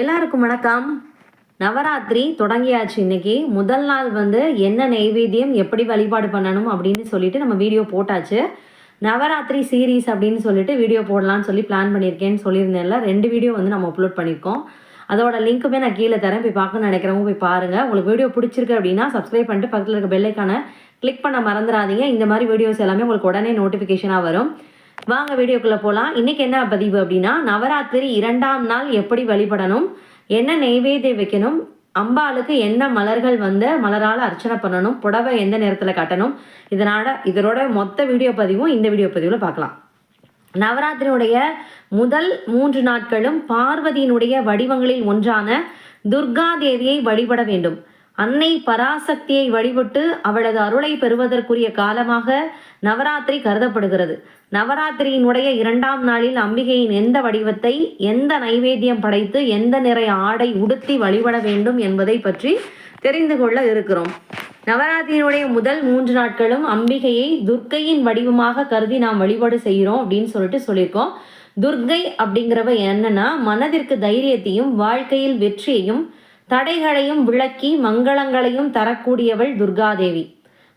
எல்லாருக்கும் வணக்கம். நவராத்திரி தொடங்கியாச்சு இன்னைக்கு. முதல் நாள் வந்து என்ன நெய்வேத்தியம் எப்படி வழிபாடு பண்ணணும் அப்படின்னு சொல்லிட்டு நம்ம வீடியோ போட்டாச்சு. நவராத்திரி சீரீஸ் அப்படின்னு சொல்லிட்டு வீடியோ போடலாம்னு சொல்லி பிளான் பண்ணியிருக்கேன்னு சொல்லியிருந்தேன்ல. ரெண்டு வீடியோ வந்து நம்ம அப்லோட் பண்ணியிருக்கோம். அதோட லிங்க்குமே நான் கீழே தரேன். போய் பார்க்க நினைக்கிறவங்க போய் பாருங்கள் உங்களுக்கு வீடியோ பிடிச்சிருக்கு அப்படின்னா சப்ஸ்கிரைப் பண்ணிட்டு பக்கத்தில் இருக்க பெல்லைக்கான கிளிக் பண்ண மறந்துடாதீங்க. இந்த மாதிரி வீடியோஸ் எல்லாமே உங்களுக்கு உடனே நோட்டிஃபிகேஷனாக வரும். வாங்க வீடியோக்குள்ளே போகலாம் இன்றைக்கி என்ன பதிவு அப்படின்னா நவராத்திரி இரண்டாம் நாள் எப்படி வழிபடணும் என்ன நெய்வேத்தியம் வைக்கணும் அம்பாளுக்கு என்ன மலர்கள் வந்து மலரால் அர்ச்சனை பண்ணணும் புடவை எந்த நேரத்தில் கட்டணும் இதனால இதனோட மொத்த வீடியோ பதிவும் இந்த வீடியோ பதிவில் பார்க்கலாம். நவராத்திரியுடைய முதல் மூன்று நாட்களும் பார்வதியினுடைய வடிவங்களில் ஒன்றான துர்கா தேவியை வழிபட வேண்டும். அன்னை பராசக்தியை வழிபட்டு அவளது அருளை பெறுவதற்குரிய காலமாக நவராத்திரி கருதப்படுகிறது. நவராத்திரியினுடைய இரண்டாம் நாளில் அம்பிகையின் எந்த வடிவத்தை எந்த நைவேத்தியம் படைத்து எந்த நிறை ஆடை உடுத்தி வழிபட வேண்டும் என்பதை பற்றி தெரிந்து கொள்ள இருக்கிறோம். நவராத்திரியினுடைய முதல் மூன்று நாட்களும் அம்பிகையை துர்க்கையின் வடிவமாக கருதி நாம் வழிபாடு செய்கிறோம் அப்படின்னு சொல்லிட்டு சொல்லியிருக்கோம். துர்க்கை அப்படிங்கிறவ என்னன்னா மனதிற்கு தைரியத்தையும் வாழ்க்கையில் வெற்றியையும் தடைகளையும் விளக்கி மங்களங்களையும் தரக்கூடியவள் துர்காதேவி.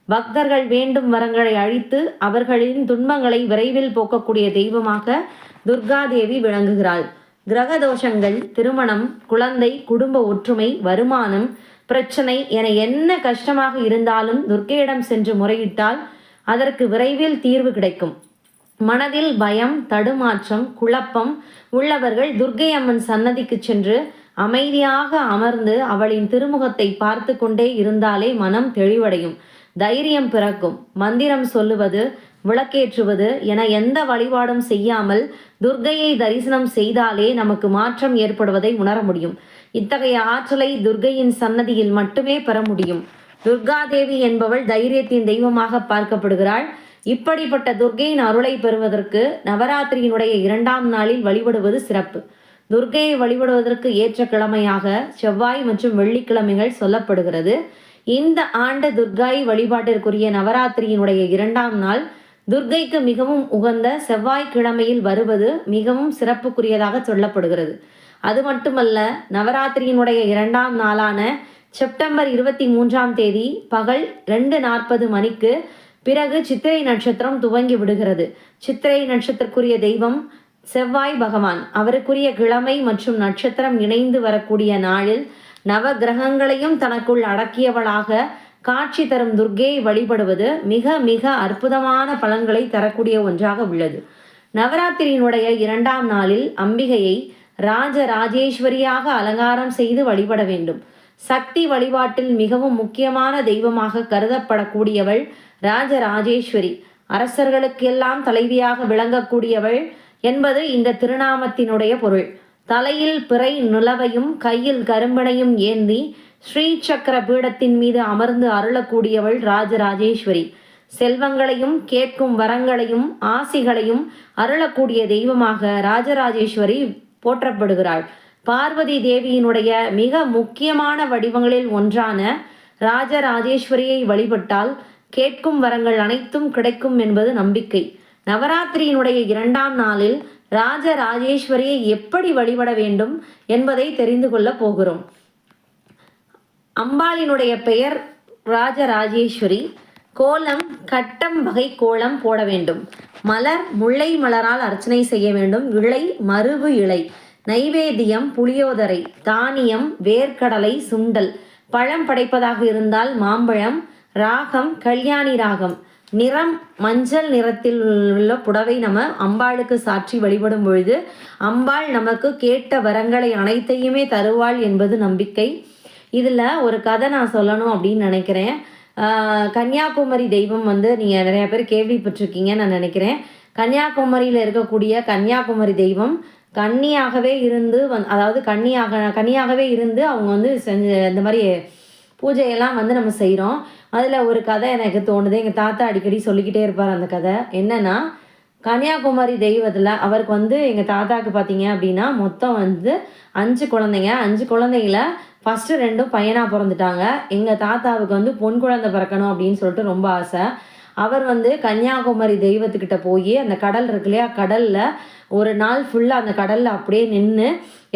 பக்தர்கள் வேண்டும் வரங்களை அழித்து அவர்களின் துன்பங்களை விரைவில் போக்கக்கூடிய தெய்வமாக துர்காதேவி விளங்குகிறாள். கிரக தோஷங்கள் திருமணம் குழந்தை குடும்ப ஒற்றுமை வருமானம் பிரச்சனை என என்ன கஷ்டமாக இருந்தாலும் துர்க்கையிடம் சென்று முறையிட்டால் அதற்கு விரைவில் தீர்வு கிடைக்கும். மனதில் பயம் தடுமாற்றம் குழப்பம் உள்ளவர்கள் துர்க்கை அம்மன் சன்னதிக்கு சென்று அமைதியாக அமர்ந்து அவளின் திருமுகத்தை பார்த்து கொண்டே இருந்தாலே மனம் தெளிவடையும். தைரியம் பிறக்கும். மந்திரம் சொல்லுவது விளக்கேற்றுவது என எந்த வழிபாடும் செய்யாமல் துர்க்கையை தரிசனம் செய்தாலே நமக்கு மாற்றம் ஏற்படுவதை உணர முடியும். இத்தகைய ஆற்றலை துர்க்கையின் சன்னதியில் மட்டுமே பெற முடியும். துர்காதேவி என்பவள் தைரியத்தின் தெய்வமாக பார்க்கப்படுகிறாள். இப்படிப்பட்ட துர்க்கையின் அருளை பெறுவதற்கு நவராத்திரியினுடைய இரண்டாம் நாளில் வழிபடுவது சிறப்பு. துர்க்கையை வழிபடுவதற்கு ஏற்ற கிழமையாக செவ்வாய் மற்றும் வெள்ளிக்கிழமைகள் சொல்லப்படுகிறது. இந்த ஆண்டு துர்காய் வழிபாட்டிற்குரிய நவராத்திரியினுடைய இரண்டாம் நாள் துர்க்கைக்கு மிகவும் உகந்த செவ்வாய்க்கிழமையில் வருவது மிகவும் சிறப்புக்குரியதாக சொல்லப்படுகிறது. அது மட்டுமல்ல நவராத்திரியினுடைய இரண்டாம் நாளான செப்டம்பர் இருபத்தி மூன்றாம் தேதி பகல் ரெண்டு நாற்பது மணிக்கு பிறகு சித்திரை நட்சத்திரம் துவங்கி விடுகிறது. சித்திரை நட்சத்திரக்குரிய தெய்வம் செவ்வாய் பகவான் அவருக்குரிய கிழமை மற்றும் நட்சத்திரம் இணைந்து வரக்கூடிய நாளில் நவ கிரகங்களையும் தனக்குள் அடக்கியவளாக காட்சி தரும் துர்க்கையை வழிபடுவது மிக மிக அற்புதமான பலன்களை தரக்கூடிய ஒன்றாக உள்ளது. நவராத்திரியினுடைய இரண்டாம் நாளில் அம்பிகையை ராஜ ராஜேஸ்வரியாக அலங்காரம் செய்து வழிபட வேண்டும். சக்தி வழிபாட்டில் மிகவும் முக்கியமான தெய்வமாக கருதப்படக்கூடியவள் ராஜ ராஜேஸ்வரி அரசர்களுக்கெல்லாம் தலைவியாக விளங்கக்கூடியவள் என்பது இந்த திருநாமத்தினுடைய பொருள். தலையில் பிறை நிலவையும் கையில் கரும்பனையும் ஏந்தி ஸ்ரீ சக்கர பீடத்தின் மீது அமர்ந்து அருளக்கூடியவள் ராஜராஜேஸ்வரி. செல்வங்களையும் கேட்கும் வரங்களையும் ஆசிகளையும் அருளக்கூடிய தெய்வமாக ராஜராஜேஸ்வரி போற்றப்படுகிறாள். பார்வதி தேவியினுடைய மிக முக்கியமான வடிவங்களில் ஒன்றான ராஜராஜேஸ்வரியை வழிபட்டால் கேட்கும் வரங்கள் அனைத்தும் கிடைக்கும் என்பது நம்பிக்கை. நவராத்திரியினுடைய இரண்டாம் நாளில் ராஜ ராஜேஸ்வரியை எப்படி வழிபட வேண்டும் என்பதை தெரிந்து கொள்ளப் போகிறோம். அம்பாளினுடைய பெயர் ராஜ ராஜேஸ்வரி கோலம் கட்டம் வகை கோலம் போட வேண்டும். மலர் முல்லை மலரால் அர்ச்சனை செய்ய வேண்டும். இலை மருவு இலை. நைவேத்தியம் புளியோதரை. தானியம் வேர்க்கடலை சுண்டல். பழம் படைப்பதாக இருந்தால் மாம்பழம் ராகம் கல்யாணி ராகம். நிறம் மஞ்சள் நிறத்தில் உள்ள புடவை நம்ம அம்பாளுக்கு சாற்றி வழிபடும் பொழுது அம்பாள் நமக்கு கேட்ட வரங்களை அனைத்தையுமே தருவாள் என்பது நம்பிக்கை. இதில் ஒரு கதை நான் சொல்லணும் அப்படின்னு நினைக்கிறேன். கன்னியாகுமரி தெய்வம் வந்து நீங்கள் நிறையா பேர் கேள்விப்பட்டிருக்கீங்கன்னு நான் நினைக்கிறேன். கன்னியாகுமரியில் இருக்கக்கூடிய கன்னியாகுமரி தெய்வம் கன்னியாகவே இருந்து வந் அதாவது கன்னியாக கன்னியாகவே இருந்து அவங்க வந்து செஞ்சு இந்த மாதிரி பூஜையெல்லாம் வந்து நம்ம செய்கிறோம் அதில் ஒரு கதை எனக்கு தோணுது. எங்கள் தாத்தா அடிக்கடி சொல்லிக்கிட்டே இருப்பார் அந்த கதை. என்னென்னா கன்னியாகுமரி தெய்வத்தில் அவருக்கு வந்து எங்கள் தாத்தாவுக்கு பார்த்தீங்க அப்படின்னா மொத்தம் வந்து அஞ்சு குழந்தைங்க. அஞ்சு குழந்தைங்கள ஃபஸ்ட்டு ரெண்டும் பையனாக பிறந்துட்டாங்க. எங்கள் தாத்தாவுக்கு வந்து பொன் குழந்தை பிறக்கணும் அப்படின்னு சொல்லிட்டு ரொம்ப ஆசை. அவர் வந்து கன்னியாகுமரி தெய்வத்துக்கிட்ட போய் அந்த கடல் இருக்கு இல்லையா கடலில் ஒரு நாள் ஃபுல்லாக அந்த கடலில் அப்படியே நின்று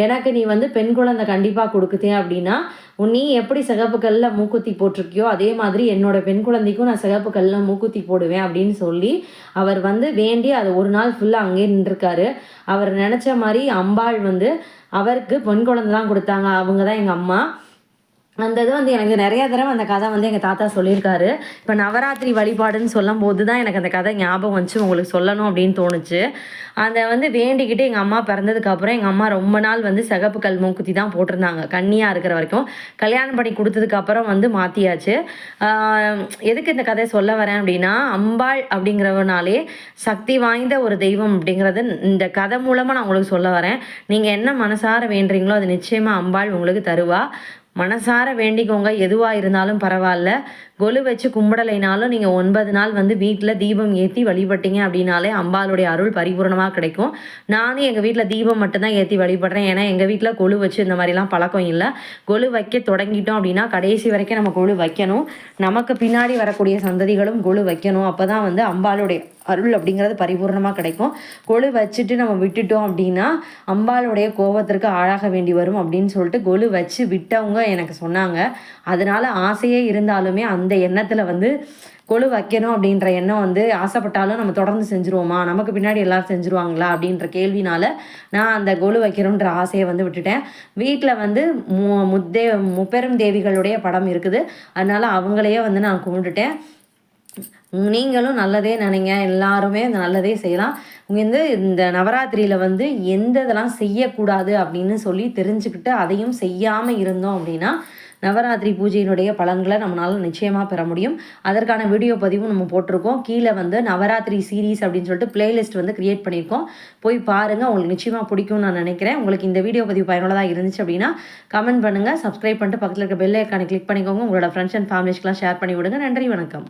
எனக்கு நீ வந்து பெண் குழந்தை கண்டிப்பாக கொடுக்குதே அப்படின்னா உன் நீ எப்படி சிகப்பு கல்லில் மூக்குத்தி போட்டிருக்கியோ அதே மாதிரி என்னோட பெண் குழந்தைக்கும் நான் சிகப்பு கல்லில் மூக்குத்தி போடுவேன் அப்படின்னு சொல்லி அவர் வந்து வேண்டி அதை ஒரு நாள் ஃபுல்லாக அங்கேயே நின்றுருக்காரு. அவர் நினச்ச மாதிரி அம்பாள் வந்து அவருக்கு பெண் குழந்தை தான் கொடுத்தாங்க அவங்க தான் எங்கள் அம்மா. அந்த இது வந்து எனக்கு நிறைய தடவை அந்த கதை வந்து எங்கள் தாத்தா சொல்லியிருக்காரு. இப்போ நவராத்திரி வழிபாடுன்னு சொல்லும் போது தான் எனக்கு அந்த கதை ஞாபகம் வந்துச்சு உங்களுக்கு சொல்லணும் அப்படின்னு தோணுச்சு. அந்த வந்து வேண்டிக்கிட்டு எங்கள் அம்மா பிறந்ததுக்கப்புறம் எங்கள் அம்மா ரொம்ப நாள் வந்து சிகப்பு கல் மூக்குத்தி தான் போட்டிருந்தாங்க கண்ணியாக இருக்கிற வரைக்கும். கல்யாணம் பண்ணி கொடுத்ததுக்கப்புறம் வந்து மாற்றியாச்சு எதுக்கு இந்த கதையை சொல்ல வரேன் அப்படின்னா அம்பாள் அப்படிங்கிறவனாலே சக்தி வாய்ந்த ஒரு தெய்வம் அப்படிங்கிறது இந்த கதை மூலமாக நான் உங்களுக்கு சொல்ல வரேன். நீங்கள் என்ன மனசார வேண்டுறீங்களோ அது நிச்சயமாக அம்பாள் உங்களுக்கு தருவா. மனசார வேண்டிக்கோங்க. எதுவாக இருந்தாலும் பரவாயில்ல கொலு வச்சு கும்பிடலைனாலும் நீங்கள் ஒன்பது நாள் வந்து வீட்டில் தீபம் ஏற்றி வழிபட்டீங்க அப்படின்னாலே அம்பாளுடைய அருள் பரிபூர்ணமாக கிடைக்கும். நானும் எங்கள் வீட்டில் தீபம் மட்டும்தான் ஏற்றி வழிபடுறேன். ஏன்னா எங்கள் வீட்டில் கொலு வச்சு இந்த மாதிரிலாம் பழக்கம் இல்லை. கொலு வைக்க தொடங்கிட்டோம் அப்படின்னா கடைசி வரைக்கும் நம்ம கொலு வைக்கணும். நமக்கு பின்னாடி வரக்கூடிய சந்ததிகளும் கொலு வைக்கணும். அப்போ தான் வந்து அம்பாளுடைய அருள் அப்படிங்கிறது பரிபூர்ணமாக கிடைக்கும். கொலு வச்சுட்டு நம்ம விட்டுட்டோம் அப்படின்னா அம்பாளுடைய கோபத்திற்கு ஆளாக வேண்டி வரும் அப்படின்னு சொல்லிட்டு கொலு வச்சு விட்டவங்க எனக்கு சொன்னாங்க. அதனால் ஆசையே இருந்தாலுமே அந்த எண்ணத்தில் வந்து கொலு வைக்கணும் அப்படின்ற எண்ணம் வந்து ஆசைப்பட்டாலும் நம்ம தொடர்ந்து செஞ்சுருவோமா? நமக்கு பின்னாடி எல்லாரும் செஞ்சுருவாங்களா? அப்படின்ற கேள்வினால நான் அந்த கொலு வைக்கணுன்ற ஆசையை வந்து விட்டுட்டேன். வீட்டில் வந்து மு முத்தே முப்பெரும் தேவிகளுடைய படம் இருக்குது. அதனால் அவங்களையே வந்து நான் கும்பிட்டுட்டேன். நீங்களும் நல்லதே நினைங்க. எல்லாருமே நல்லதே செய்யலாம். வந்து இந்த நவராத்திரியில் வந்து எந்த இதெல்லாம் செய்யக்கூடாது அப்படின்னு சொல்லி தெரிஞ்சுக்கிட்டு அதையும் செய்யாமல் இருந்தோம் அப்படின்னா நவராத்திரி பூஜையினுடைய பலன்களை நம்மளால் நிச்சயமாக பெற முடியும். அதற்கான வீடியோ பதிவும் நம்ம போட்டிருக்கோம். கீழே வந்து நவராத்திரி சீரீஸ் அப்படின்னு சொல்லிட்டு பிளேலிஸ்ட் வந்து க்ரியேட் பண்ணியிருக்கோம். போய் பாருங்கள் உங்களுக்கு நிச்சயமாக பிடிக்கும்னு நான் நினைக்கிறேன். உங்களுக்கு இந்த வீடியோ பதிவு பயனுள்ளதாக இருந்துச்சு அப்படின்னா கமெண்ட் பண்ணுங்கள் சப்ஸ்கிரைப் பண்ணிட்டு பக்கத்தில் இருக்க பெல் ஐக்கானை கிளிக் பண்ணிக்கோங்க. உங்களோட ஃப்ரெண்ட்ஸ் அண்ட் ஃபேமிலிஸ்க்கெலாம் ஷேர் பண்ணி விடுங்க நன்றி வணக்கம்.